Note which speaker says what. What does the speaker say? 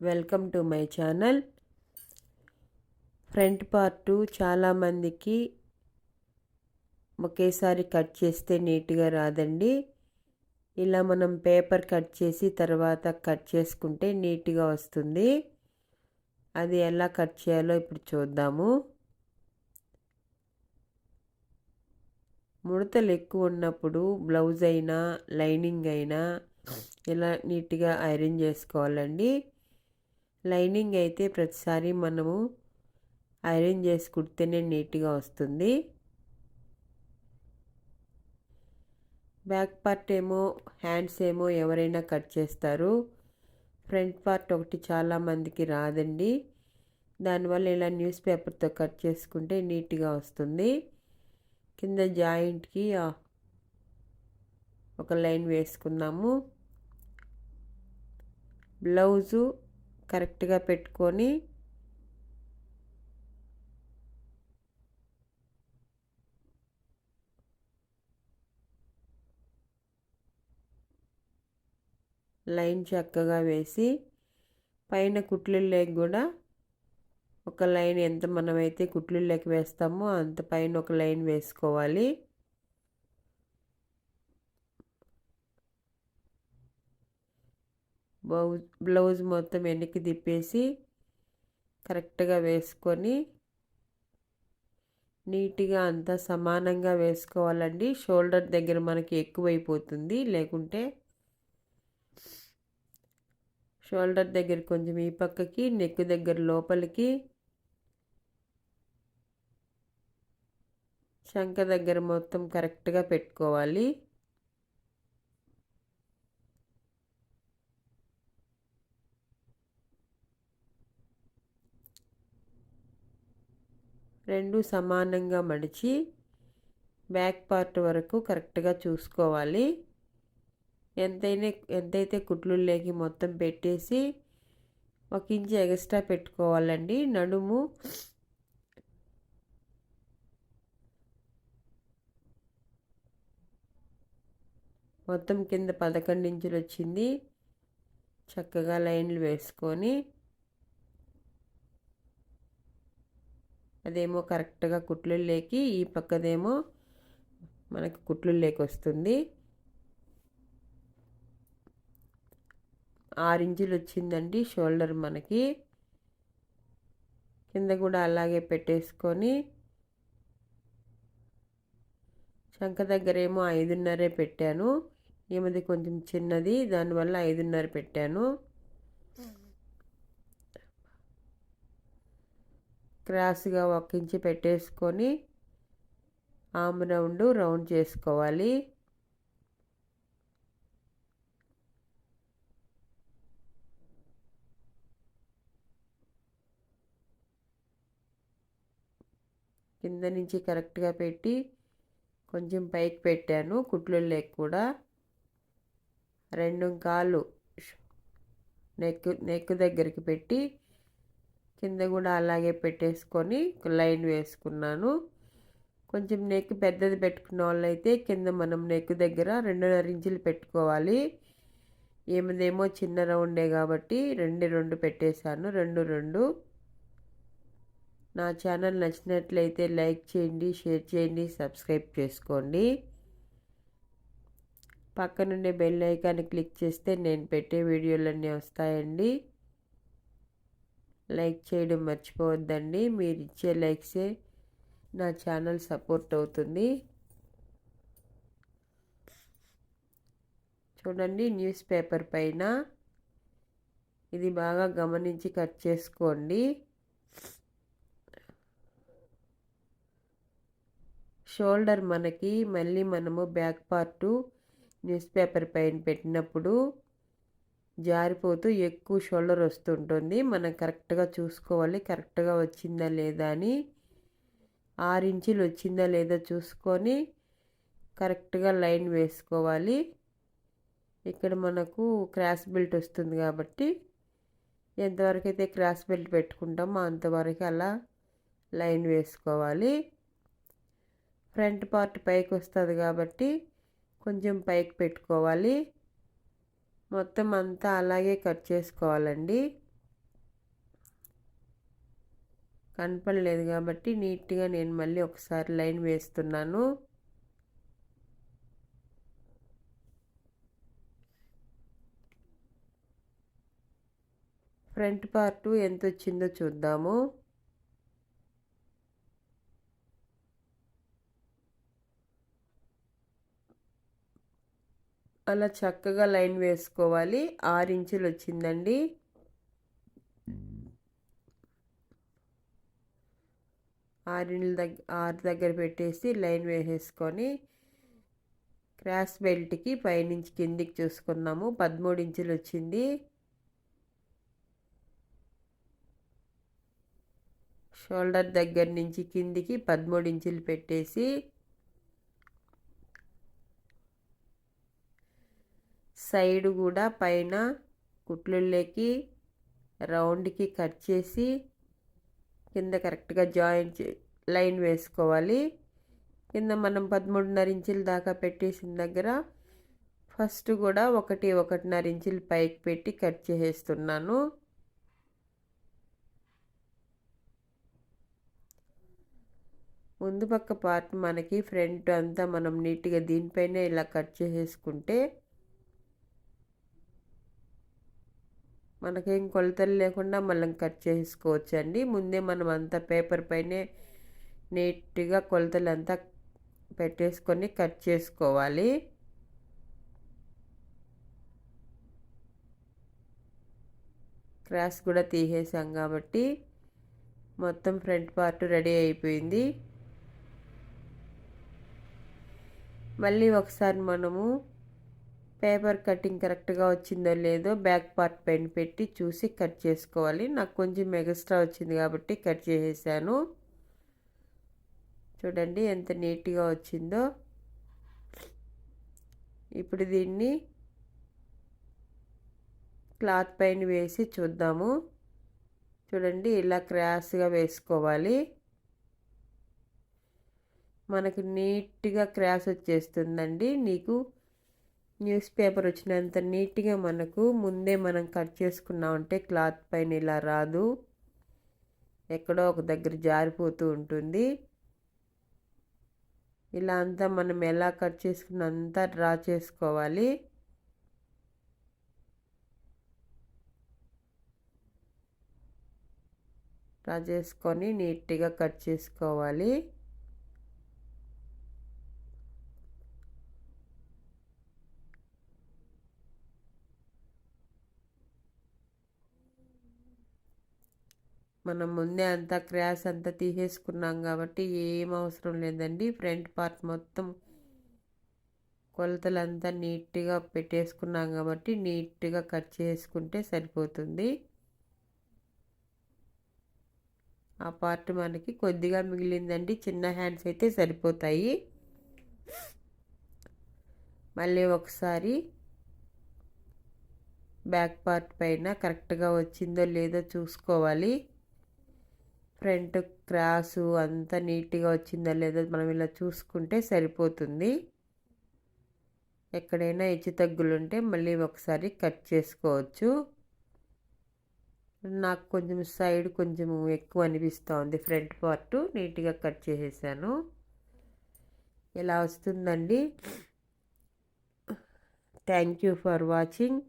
Speaker 1: Welcome to my channel. Front part చాలామందికి ఒకేసారి cut చేస్తే నీట్గా రాదండి. ఇలా మనం పేపర్ కట్ చేసి తర్వాత కట్ చేసుకుంటే నీట్గా వస్తుంది. అది ఎలా కట్ చేయాలో ఇప్పుడు చూద్దాము. ముడతలు ఎక్కువ ఉన్నప్పుడు బ్లౌజ్ అయినా లైనింగ్ అయినా ఇలా నీట్గా ఐరన్ చేసుకోవాలండి. లైనింగ్ అయితే ప్రతిసారి మనము ఐరన్ చేసి కుడితేనే నీట్గా వస్తుంది. బ్యాక్ పార్ట్ ఏమో హ్యాండ్స్ ఏమో ఎవరైనా కట్ చేస్తారు. ఫ్రంట్ పార్ట్ ఒకటి చాలామందికి రాదండి. దానివల్ల ఇలా న్యూస్ పేపర్తో కట్ చేసుకుంటే నీట్గా వస్తుంది. కింద జాయింట్కి ఒక లైన్ వేసుకున్నాము బ్లౌజు కరెక్ట్గా పెట్టుకొని లైన్ చక్కగా వేసి పైన కుట్లలోకి కూడా ఒక లైన్ ఎంత మనమైతే కుట్లలోకి వేస్తామో అంత పైన ఒక లైన్ వేసుకోవాలి. బ్లౌజ్ బ్లౌజ్ మొత్తం వెనక్కి తిప్పేసి కరెక్ట్గా వేసుకొని నీట్గా అంతా సమానంగా వేసుకోవాలండి. షోల్డర్ దగ్గర మనకి ఎక్కువైపోతుంది. లేకుంటే షోల్డర్ దగ్గర కొంచెం ఈ పక్కకి నెక్ దగ్గర లోపలికి శంఖ దగ్గర మొత్తం కరెక్ట్గా పెట్టుకోవాలి. రెండు సమానంగా మడిచి బ్యాక్ పార్ట్ వరకు కరెక్ట్గా చూసుకోవాలి. ఎంతైనా ఎంతైతే కుట్లు లేకి మొత్తం పెట్టేసి ఒక ఇంచు ఎక్స్ట్రా పెట్టుకోవాలండి. నడుము మొత్తం కింద పదకొండు ఇంచులు వచ్చింది. చక్కగా లైన్లు వేసుకొని అదేమో కరెక్ట్గా కుట్లు లేకి ఈ పక్కదేమో మనకి కుట్లు లేకి వస్తుంది ఆరు ఇంచులు వచ్చిందండి షోల్డర్ మనకి. కింద కూడా అలాగే పెట్టేసుకొని శంఖ దగ్గర ఏమో ఐదున్నరే పెట్టాను. ఈమెది కొంచెం చిన్నది దానివల్ల ఐదున్నర పెట్టాను. క్రాస్గా ఒక పెట్టేసుకొని ఆమ్ రౌండ్ రౌండ్ చేసుకోవాలి. కింద నుంచి కరెక్ట్గా పెట్టి కొంచెం పైకి పెట్టాను కుట్లు లేక కూడా. రెండు కాళ్ళు నెక్ నెక్ దగ్గరికి పెట్టి కింద కూడా అలాగే పెట్టేసుకొని లైన్ వేసుకున్నాను. కొంచెం నెక్ పెద్దది పెట్టుకున్న వాళ్ళైతే కింద మనం నెక్ దగ్గర రెండున్నర ఇంచులు పెట్టుకోవాలి. ఏమిదేమో చిన్న రౌండే కాబట్టి రెండు రెండు పెట్టేశాను. రెండు రెండు. నా ఛానల్ నచ్చినట్లయితే లైక్ చేయండి షేర్ చేయండి సబ్స్క్రైబ్ చేసుకోండి. పక్కనుండే బెల్ ఐకాన్ని క్లిక్ చేస్తే నేను పెట్టే వీడియోలన్నీ వస్తాయండి. లైక్ చేయడం మర్చిపోవద్దండి. మీరు ఇచ్చే లైక్సే నా ఛానల్ సపోర్ట్ అవుతుంది. చూడండి న్యూస్ పేపర్ పైన. ఇది బాగా గమనించి కట్ చేసుకోండి. షోల్డర్ మనకి మళ్ళీ మనము బ్యాక్ పార్టు న్యూస్ పేపర్ పైన పెట్టినప్పుడు జారిపోతూ ఎక్కువ షోల్డర్ వస్తుంటుంది. మనం కరెక్ట్గా చూసుకోవాలి. కరెక్ట్గా వచ్చిందా లేదా అని ఆరు ఇంచులు వచ్చిందా లేదా చూసుకొని కరెక్ట్గా లైన్ వేసుకోవాలి. ఇక్కడ మనకు క్రాస్ బెల్ట్ వస్తుంది కాబట్టి ఎంతవరకు అయితే క్రాస్ బెల్ట్ పెట్టుకుంటామో అంతవరకు అలా లైన్ వేసుకోవాలి. ఫ్రంట్ పార్ట్ పైకి వస్తుంది కాబట్టి కొంచెం పైకి పెట్టుకోవాలి. మొత్తం అంతా అలాగే కట్ చేసుకోవాలండి. కనపడలేదు కాబట్టి నీట్గా నేను మళ్ళీ ఒకసారి లైన్ వేస్తున్నాను. ఫ్రంట్ పార్ట్ ఎంత వచ్చిందో చూద్దాము. అలా చక్కగా లైన్ వేసుకోవాలి. ఆరు ఇంచులు వచ్చిందండి. ఆరిండ్ల దగ్గర ఆరు దగ్గర పెట్టేసి లైన్ వేసేసుకొని క్రాస్ బెల్ట్కి పైనుంచి కిందికి చూసుకున్నాము పదమూడు ఇంచులు వచ్చింది. షోల్డర్ దగ్గర నుంచి కిందికి పదమూడు ఇంచులు పెట్టేసి సైడ్ కూడా పైన కుట్లుల్లోకి రౌండ్కి కట్ చేసి కింద కరెక్ట్గా జాయింట్ లైన్ వేసుకోవాలి. కింద మనం పదమూడున్నర ఇంచుల దాకా పెట్టేసిన దగ్గర ఫస్ట్ కూడా ఒకటి ఒకటిన్నర ఇంచులు పైకి పెట్టి కట్ చేసేస్తున్నాను. ముందు పక్క పార్ట్ మనకి ఫ్రంట్ అంతా మనం నీట్గా దీనిపైనే ఇలా కట్ చేసేసుకుంటే మనకేం కొలతలు లేకుండా మనం కట్ చేసుకోవచ్చు అండి ముందే మనం అంతా పేపర్ పైనే నీట్గా కొలతలు అంతా పెట్టేసుకొని కట్ చేసుకోవాలి. క్రాస్ కూడా తీసేసాం కాబట్టి మొత్తం ఫ్రంట్ పార్ట్ రెడీ అయిపోయింది. మళ్ళీ ఒకసారి మనము పేపర్ కటింగ్ కరెక్ట్గా వచ్చిందో లేదో బ్యాక్ పార్ట్ పైన పెట్టి చూసి కట్ చేసుకోవాలి. నాకు కొంచెం ఎక్స్ట్రా వచ్చింది కాబట్టి కట్ చేసేసాను. చూడండి ఎంత నీట్గా వచ్చిందో. ఇప్పుడు దీన్ని క్లాత్ పైన వేసి చూద్దాము. చూడండి ఇలా క్రాస్గా వేసుకోవాలి. మనకు నీట్గా క్రాస్ వచ్చేస్తుందండి. నీకు న్యూస్ పేపర్ వచ్చినంత నీట్గా మనకు ముందే మనం కట్ చేసుకున్నామంటే క్లాత్ పైన ఇలా రాదు. ఎక్కడో ఒక దగ్గర జారిపోతూ ఉంటుంది. ఇలా అంతా మనం ఎలా కట్ చేసుకున్నంతా డ్రా చేసుకోవాలి. డ్రా చేసుకొని నీట్గా కట్ చేసుకోవాలి. మనం ముందే అంతా క్రాస్ అంతా తీసేసుకున్నాం కాబట్టి ఏం అవసరం లేదండి. ఫ్రంట్ పార్ట్ మొత్తం కొలతలంతా నీట్గా పెట్టేసుకున్నాం కాబట్టి నీట్గా కట్ చేసుకుంటే సరిపోతుంది. ఆ పార్ట్ మనకి కొద్దిగా మిగిలిందండి. చిన్న హ్యాండ్స్ అయితే సరిపోతాయి. మళ్ళీ ఒకసారి బ్యాక్ పార్ట్ పైన కరెక్ట్గా వచ్చిందో లేదో చూసుకోవాలి. ఫ్రంట్ క్రాసు అంతా నీట్గా వచ్చిందా లేదా మనం ఇలా చూసుకుంటే సరిపోతుంది. ఎక్కడైనా హెచ్చు తగ్గులుంటే మళ్ళీ ఒకసారి కట్ చేసుకోవచ్చు. నాకు కొంచెం సైడ్ కొంచెం ఎక్కువ అనిపిస్తూ ఫ్రంట్ పార్ట్ నీట్గా కట్ చేసేసాను. ఇలా వస్తుందండి? Thank you for watching.